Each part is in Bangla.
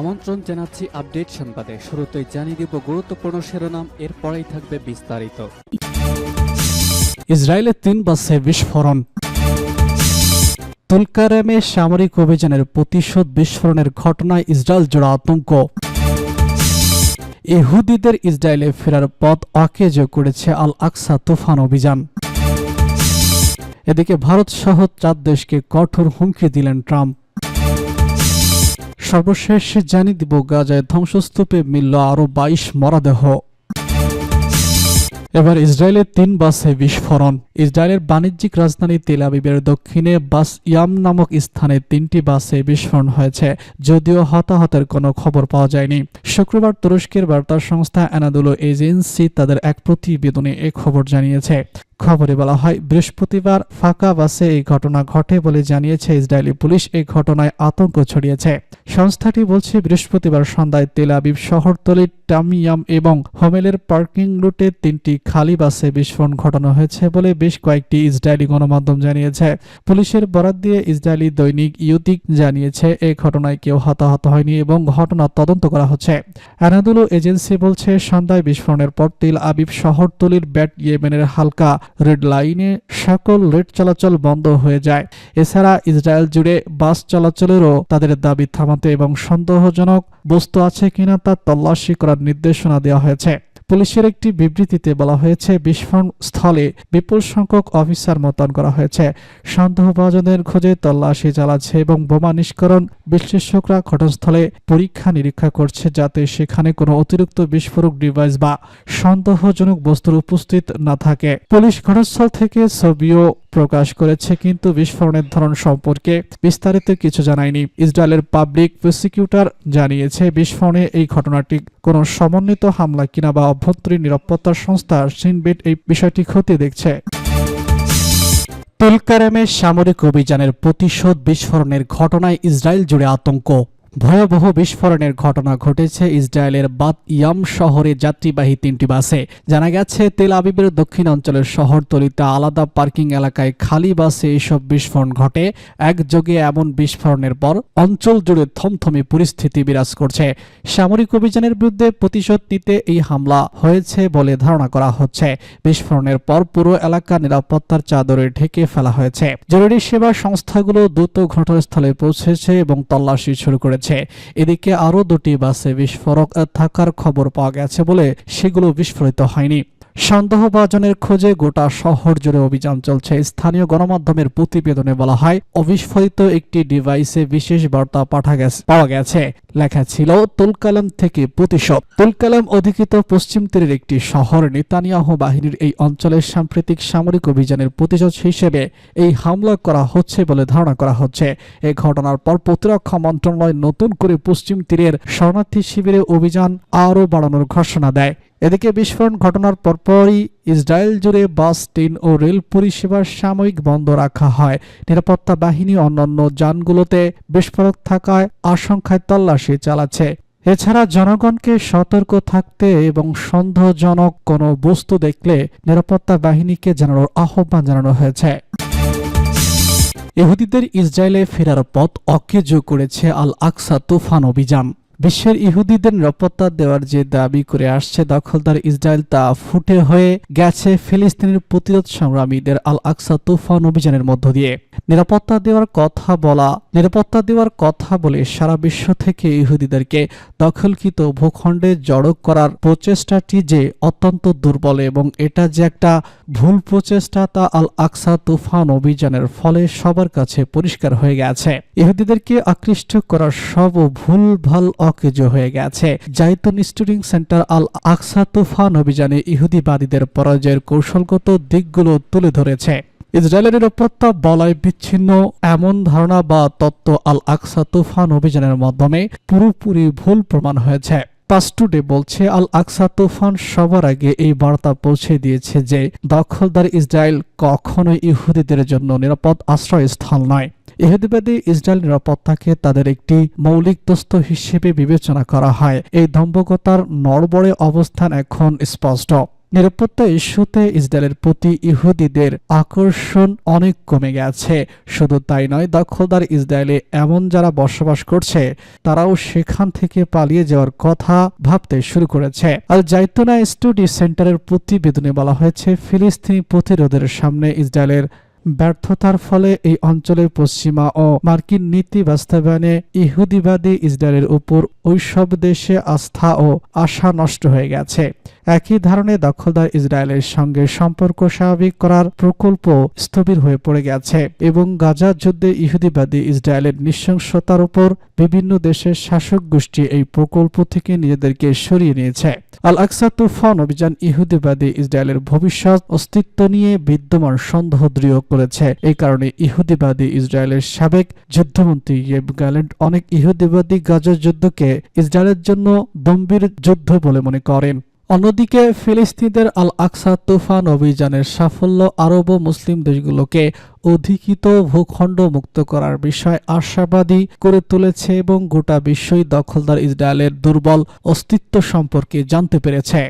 আমন্ত্রণ জানাচ্ছি আপডেট সংবাদে। শুরুতেই জানিয়ে দিব গুরুত্বপূর্ণ শিরোনাম, এরপরেই থাকবে বিস্তারিত। ইসরায়েলের তিন বাসে বিস্ফোরণ। তুলকারেমে সামরিক অভিযানের প্রতিশোধ বিস্ফোরণের ঘটনায় ইসরায়েল জোড়া আতঙ্ক। ইহুদিদের ইসরায়েলে ফেরার পথ অকেজ করেছে আল আকসা তুফান অভিযান। এদিকে ভারত সহ চার দেশকে কঠোর হুমকি দিলেন ট্রাম্প। সর্বশেষ জানিয়ে দিব, গাজায় ধ্বংসস্তূপে মিলল আরও বাইশ মরাদেহ। এবার ইসরায়েলের তিন বাসে বিস্ফোরণ। ইসরায়েলের বাণিজ্যিক রাজধানী তেল আবিবের দক্ষিণে বাস ইয়াম নামক স্থানে তিনটি বাসে বিস্ফোরণ হয়েছে, যদিও হতাহতের কোনো খবর পাওয়া যায়নি। শুক্রবার তুরস্কের বার্তা সংস্থা অ্যানাদুলো এজেন্সি তাদের এক প্রতিবেদনে এ খবর জানিয়েছে। খবরে বলা হয়, বৃহস্পতিবার ফাঁকা বাসে এই ঘটনা ঘটে বলে জানিয়েছে ইসরায়েলি পুলিশ। এই ঘটনায় আতঙ্ক ছড়িয়েছে। সংস্থাটি বলছে, বৃহস্পতিবার সন্ধ্যায় তেল আবিব শহরতলির টামিয়াম এবং হোমেলের পার্কিং লুটে তিনটি খালি বাসে বিস্ফোরণ ঘটানো হয়েছে বলে বেশ কয়েকটি ইসরায়েলি গণমাধ্যম জানিয়েছে। পুলিশের বরাত দিয়ে ইসরায়েলি দৈনিক ইউতিক জানিয়েছে এই ঘটনায় কেউ হতাহত হয়নি এবং ঘটনা তদন্ত করা হচ্ছে। অ্যানাদুলো এজেন্সি বলছে, সন্ধ্যায় বিস্ফোরণের পর তেল আবিব শহরতলির ব্যাট ইয়েমেনের হালকা রেড লাইনে সকল রেড চলাচল বন্ধ হয়ে যায়। এছাড়া ইসরায়েল জুড়ে বাস চলাচলেরও তাদের দাবি থামাতে এবং সন্দেহজনক বস্তু আছে কিনা তা তল্লাশি করার নির্দেশনা দেওয়া হয়েছে। পুলিশের একটি বিবৃতিতে বলা হয়েছে বিস্ফোরণ স্থলে বিপুল সংখ্যক অফিসার মোতায়েন করা হয়েছে। সন্দেহভাজনের খোঁজে তল্লাশি চালাচ্ছে এবং বোমা নিষ্করণ বিশ্লেষকরা ঘটনাস্থলে পরীক্ষা নিরীক্ষা করছে যাতে সেখানে কোনো অতিরিক্ত বিস্ফোরক ডিভাইস বা সন্দেহজনক বস্তুর উপস্থিত না থাকে। পুলিশ ঘটনাস্থল থেকে ছবিও প্রকাশ করেছে, কিন্তু বিস্ফোরণের ধরন সম্পর্কে বিস্তারিত কিছু জানায়নি। ইসরায়েলের পাবলিক প্রসিকিউটর জানিয়েছে, বিস্ফোরণে এই ঘটনাটি কোনো সমন্বিত হামলা কিনা বা অভ্যন্তরীণ নিরাপত্তা সংস্থা সিনবেট এই বিষয়টি খতিয়ে দেখছে। তুলকারেমে সামরিক অভিযানের প্রতিশোধ বিস্ফোরণের ঘটনায় ইসরায়েল জুড়ে আতঙ্ক। ভয়াবহ বিস্ফোরণের ঘটনা ঘটেছে ইসরায়েলের বাত ইয়াম শহরে যাত্রীবাহী তিনটি বাসে। জানা গেছে, তেল আবিবের দক্ষিণ অঞ্চলের শহরতলিতে আলাদা পার্কিং এলাকায় খালি বাসে এসব বিস্ফোরণ ঘটে। একযোগে এমন বিস্ফোরণের পর অঞ্চল জুড়ে থমথমে পরিস্থিতি বিরাজ করছে। সামরিক অভিযানের বিরুদ্ধে প্রতিশোধ নিতে এই হামলা হয়েছে বলে ধারণা করা হচ্ছে। বিস্ফোরণের পর পুরো এলাকা নিরাপত্তার চাদরে ঢেকে ফেলা হয়েছে। জরুরি সেবা সংস্থাগুলো দ্রুত ঘটনাস্থলে পৌঁছেছে এবং তল্লাশি শুরু করেছে এদিকে আরও দুটি বাসে বিস্ফোরক থাকার খবর পাওয়া গেছে বলে সেগুলো বিস্ফোরিত হয়নি। সন্দেহভাজনের খোঁজে গোটা শহর জুড়ে অভিযান চলছে। স্থানীয় গণমাধ্যমের প্রতিবেদনে বলা হয়, অবিস্ফোরিত একটি ডিভাইসে বিশেষ বার্তা পাঠা গেছে, পাওয়া গেছে। লেখা ছিল, তুলকালাম থেকে প্রতিশোধ। তুলকালাম অধিকৃত পশ্চিম তীরের একটি শহর। নেতানিয়াহ বাহিনীর এই অঞ্চলের সাম্প্রতিক সামরিক অভিযানের প্রতিশোধ হিসেবে এই হামলা করা হচ্ছে বলে ধারণা করা হচ্ছে। এই ঘটনার পর প্রতিরক্ষা মন্ত্রণালয় নতুন করে পশ্চিম তীরের শরণার্থী শিবিরে অভিযান আরও বাড়ানোর ঘোষণা দেয়। এদিকে বিস্ফোরণ ঘটনার পরপরই ইসরায়েল জুড়ে বাস, ট্রেন ও রেল পরিষেবার সাময়িক বন্ধ রাখা হয়। নিরাপত্তা বাহিনী অন্যান্য যানগুলোতে বিস্ফোরক থাকায় আশঙ্কায় তল্লাশি চালাচ্ছে। এছাড়া জনগণকে সতর্ক থাকতে এবং সন্দেহজনক কোনো বস্তু দেখলে নিরাপত্তা বাহিনীকে জানানোর আহ্বান জানানো হয়েছে। ইহুদিদের ইসরায়েলে ফেরার পথ অকেজ করেছে আল আকসা তুফান অভিযান। বিশ্বের ইহুদিদের নিরাপত্তা দেওয়ার যে দাবি করে আসছে দখলদার ইসরায়েল তা ফুটে হয়ে গেছে ফিলিস্তিনের প্রতিরোধ সংগ্রামীদের আল আকসা তুফান অভিযানের মধ্য দিয়ে। নিরাপত্তা দেওয়ার কথা বলা, নিরাপত্তা দেওয়ার কথা বলে সারা বিশ্ব থেকে ইহুদিদেরকে দখলকৃত ভূখণ্ডে জড়ো করার প্রচেষ্টাটি যে অত্যন্ত দুর্বল এবং এটা যে একটা ভুল প্রচেষ্টা তা আল আকসা তুফান অভিযানের ফলে সবার কাছে পরিষ্কার হয়ে গেছে। ইহুদিদেরকে আকৃষ্ট করার সব ভুল ভালো অকেজ হয়ে গেছে। জাইতুন স্টুডিং সেন্টার আল আকসা তুফান অভিযানে ইহুদিবাদীদের পরাজয়ের কৌশলগত দিকগুলো তুলে ধরেছে। ইসরায়েলের নিরাপত্তা বলয় বিচ্ছিন্ন, এমন ধারণা বা তত্ত্ব আল আকসা তুফান অভিযানের মাধ্যমে পুরোপুরি ভুল প্রমাণ হয়েছে। পাস্টুডে বলছে, আল আকসা তুফান সবার আগে এই বার্তা পৌঁছে দিয়েছে যে, দখলদার ইসরায়েল কখনোই ইহুদিদের জন্য নিরাপদ আশ্রয়স্থল নয়। ইহুদিবাদী ইসরায়েল নিরাপত্তাকে তাদের একটি মৌলিক দস্ত হিসেবে বিবেচনা করা হয়। এই দম্ভকতার নড়বড়ে অবস্থান এখন স্পষ্ট। নিরাপত্তা ইস্যুতে ইসরায়েলের প্রতি ইহুদিদের আকর্ষণ অনেক কমে গেছে। শুধু তাই নয়, দখলদার ইসরায়েলে এমন যারা বসবাস করছে, তারাও সেখান থেকে পালিয়ে যাওয়ার কথা ভাবতে শুরু করেছে। আর জাইতুনা স্টাডি সেন্টারের প্রতিবেদনে বলা হয়েছে, ফিলিস্তিনি প্রতিরোধের সামনে ইসরায়েলের ব্যর্থতার ফলে এই অঞ্চলের পশ্চিমা ও মার্কিন নীতি বাস্তবায়নে ইহুদিবাদী ইসরায়েলের উপর ওইসব দেশে আস্থা ও আশা নষ্ট হয়ে গেছে। একই ধরনের দখলদার ইসরায়েলের সঙ্গে সম্পর্ক স্বাভাবিক করার প্রকল্প স্থবির হয়ে পড়ে গেছে এবং গাজা যুদ্ধে ইহুদিবাদী ইসরায়েলের নৃশংসতার উপর বিভিন্ন দেশের শাসক গোষ্ঠী এই প্রকল্প থেকে নিজেদেরকে সরিয়ে নিয়েছে। আল আকসা তুফান অভিযান ইহুদিবাদী ইসরায়েলের ভবিষ্যৎ অস্তিত্ব নিয়ে বিদ্যমান সন্দেহ দৃঢ় করেছে। এই কারণে ইহুদিবাদী ইসরায়েলের সাবেক যুদ্ধমন্ত্রী ইয়েব গ্যালেন্ট অনেক ইহুদিবাদী গাজা যুদ্ধকে ইসরায়েলের জন্য গম্ভীর যুদ্ধ বলে মনে করেন। অন্যদিকে ফিলিস্তিনিদের আল আকসা তুফান অভিযানের সাফল্য আরব ও মুসলিম দেশগুলোকে অধিকৃত ভূখণ্ড মুক্ত করার বিষয় আশাবাদী করে তুলেছে এবং গোটা বিশ্বই দখলদার ইসরায়েলের দুর্বল অস্তিত্ব সম্পর্কে জানতে পেরেছে।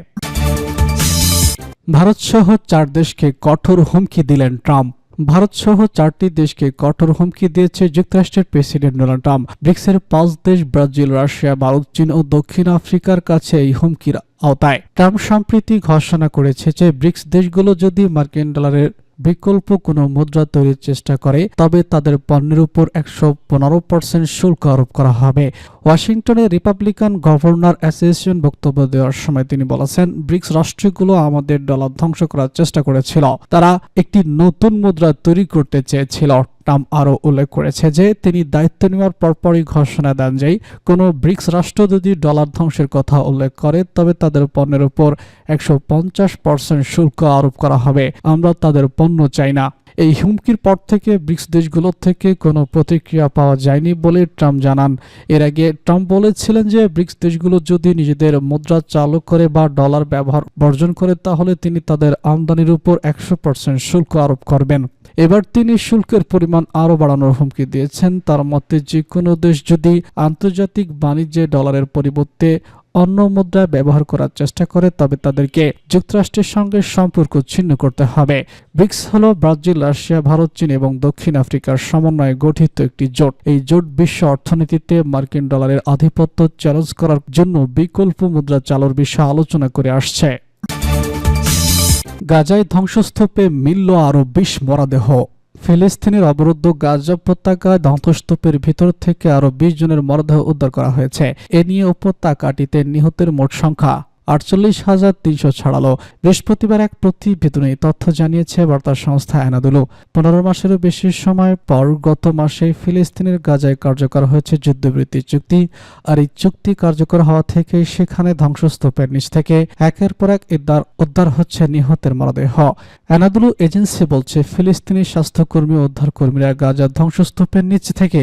ভারতসহ চার দেশকে কঠোর হুমকি দিলেন ট্রাম্প। ভারতসহ চারটি দেশকে কঠোর হুমকি দিয়েছে যুক্তরাষ্ট্রের প্রেসিডেন্ট ডোনাল্ড ট্রাম্প। ব্রিক্সের পাঁচ দেশ, ব্রাজিল, রাশিয়া, ভারত, চীন ও দক্ষিণ আফ্রিকার কাছে এই হুমকির আওতায়। ট্রাম্প সম্প্রীতি ঘোষণা করেছে যে ব্রিক্স দেশগুলো যদি মার্কিন ডলারের বিকল্প কোনো মুদ্রা তৈরির চেষ্টা করে, তবে তাদের পণ্যের উপর একশো পনেরো পার্সেন্ট শুল্ক আরোপ করা হবে। ওয়াশিংটনে রিপাবলিকান গভর্নর অ্যাসোসিয়েশন বক্তব্য দেওয়ার সময় তিনি বলেছেন, ব্রিক্স রাষ্ট্রগুলো আমাদের ডলার ধ্বংস করার চেষ্টা করেছিল। তারা একটি নতুন মুদ্রা তৈরি করতে চেয়েছিল। ট্রাম্প আরও উল্লেখ করেছে যে, তিনি দায়িত্ব নেওয়ার পরপরই ঘোষণা দেন যে, কোনো ব্রিক্স রাষ্ট্র যদি ডলার ধ্বংসের কথা উল্লেখ করে, তবে তাদের পণ্যের উপর একশো পঞ্চাশ পার্সেন্ট শুল্ক আরোপ করা হবে। আমরা তাদের পণ্য চাই না। এই হুমকির পর থেকে ব্রিক্স দেশগুলোর থেকে কোনো প্রতিক্রিয়া পাওয়া যায়নি বলে ট্রাম্প জানান। এর আগে ট্রাম্প বলেছিলেন যে ব্রিক্স দেশগুলো যদি নিজেদের মুদ্রা চালু করে বা ডলার ব্যবহার বর্জন করে, তাহলে তিনি তাদের আমদানির উপর একশো পার্সেন্ট শুল্ক আরোপ করবেন। এবার তিনি শুল্কের পরিমাণ আরও বাড়ানোর হুমকি দিয়েছেন। তার মতে যে কোনো দেশ যদি আন্তর্জাতিক বাণিজ্যে ডলারের পরিবর্তে অন্য মুদ্রা ব্যবহার করার চেষ্টা করে, তবে তাদেরকে যুক্তরাষ্ট্রের সঙ্গে সম্পর্ক ছিন্ন করতে হবে। ব্রিক্স হল ব্রাজিল, রাশিয়া, ভারত, চীন এবং দক্ষিণ আফ্রিকার সমন্বয়ে গঠিত একটি জোট। এই জোট বিশ্ব অর্থনীতিতে মার্কিন ডলারের আধিপত্য চ্যালেঞ্জ করার জন্য বিকল্প মুদ্রা চালুর বিষয়ে আলোচনা করে আসছে। গাজায় ধ্বংসস্তূপে মিলল আরও বিশ মরাদেহ। ফিলিস্তিনের অবরুদ্ধ গাজা উপত্যকায় ধ্বংসস্তূপের ভিতর থেকে আরও বিশ জনের মরদেহ উদ্ধার করা হয়েছে। এ নিয়ে উপত্যকাটিতে নিহতের মোট সংখ্যা। আটচল্লিশ হাজার তিনশো ছাড়ালো। বৃহস্পতিবার এক প্রতিবেদনে তথ্য জানিয়েছে বার্তা সংস্থা এনাদুলু পনেরো মাসেরও বেশি সময় পর গত মাসে ফিলিস্তিনের গাজায় কার্যকর হয়েছে যুদ্ধবৃত্তি চুক্তি, আর এই চুক্তি কার্যকর হওয়া থেকে সেখানে ধ্বংসস্তূপের নিচ থেকে একের পর এক উদ্ধার উদ্ধার হচ্ছে নিহতের মরদেহ। এনাদুলু এজেন্সি বলছে, ফিলিস্তিনি স্বাস্থ্যকর্মী ও উদ্ধারকর্মীরা গাজা ধ্বংসস্তূপের নিচ থেকে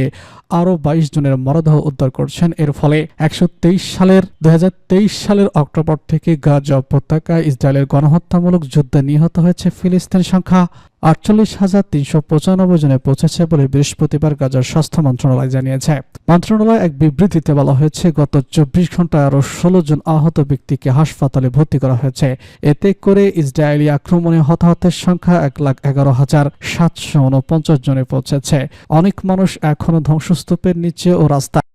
আরও বাইশ জনের মরদেহ উদ্ধার করছেন। এর ফলে একশো তেইশ সালের দু হাজার তেইশ সালের অক্টোবর থেকে গাজা উপত্যকায় ইসরায়েলের গণহত্যামূলক যুদ্ধে নিহত হয়েছে ফিলিস্তিন সংখ্যা আটচল্লিশ হাজার তিনশো পঁচানব্বই জনে পৌঁছেছে বলে বৃহস্পতিবার গাজার স্বাস্থ্য মন্ত্রণালয় জানিয়েছে। মন্ত্রণালয় এক বিবৃতিতে বলা হয়েছে, গত চব্বিশ ঘন্টায় আরও ষোলো জন আহত ব্যক্তিকে হাসপাতালে ভর্তি করা হয়েছে। এতে করে ইসরায়েলি আক্রমণে হতাহতের সংখ্যা এক লাখ এগারো হাজার সাতশো উনপঞ্চাশ জনে পৌঁছেছে। অনেক মানুষ এখনও ধ্বংসস্তূপের নিচে ও রাস্তায়